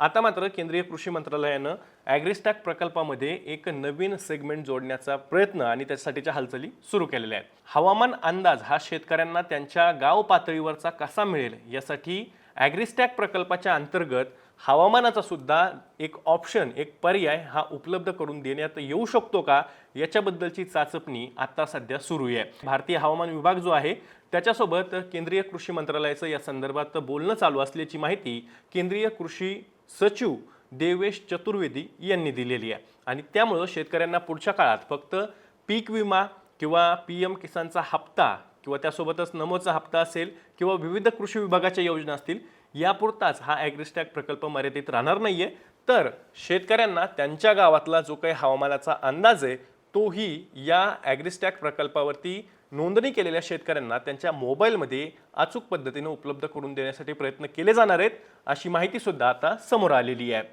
आता मात्र केंद्रीय कृषी मंत्रालयानं ॲग्रिस्टॅक प्रकल्पामध्ये एक नवीन सेगमेंट जोडण्याचा प्रयत्न आणि त्यासाठीच्या हालचाली सुरू केलेल्या आहेत. हवामान अंदाज हा शेतकऱ्यांना त्यांच्या गाव पातळीवरचा कसा मिळेल यासाठी ॲग्रिस्टॅक प्रकल्पाच्या अंतर्गत हवामानाचा सुद्धा एक ऑप्शन एक पर्याय हा उपलब्ध करून देण्यात येऊ शकतो का? याच्याबद्दलची चाचपणी आता सध्या सुरू आहे. भारतीय हवामान विभाग जो आहे त्याच्यासोबत केंद्रीय कृषी मंत्रालयाचं या संदर्भात बोलणं चालू असल्याची माहिती केंद्रीय कृषी सचिव देवेश चतुर्वेदी यांनी दिलेली आहे. आणि त्यामुळं शेतकऱ्यांना पुढच्या काळात फक्त पीक विमा किंवा पी एम किसानचा हप्ता किंवा त्यासोबतच नमोचा हप्ता असेल किंवा विविध कृषी विभागाच्या योजना असतील यापुरताच हा ॲग्रिस्टॅक प्रकल्प मर्यादित राहणार नाही आहे तर शेतकऱ्यांना त्यांच्या गावातला जो काही हवामानाचा अंदाज आहे तोही या ॲग्रिस्टॅक प्रकल्पावरती नोंदणी केलेल्या शेतकऱ्यांना त्यांच्या मोबाईलमध्ये अचूक पद्धतीने उपलब्ध करून देण्यासाठी प्रयत्न केले जाणार आहेत अशी माहितीसुद्धा आता समोर आलेली आहे.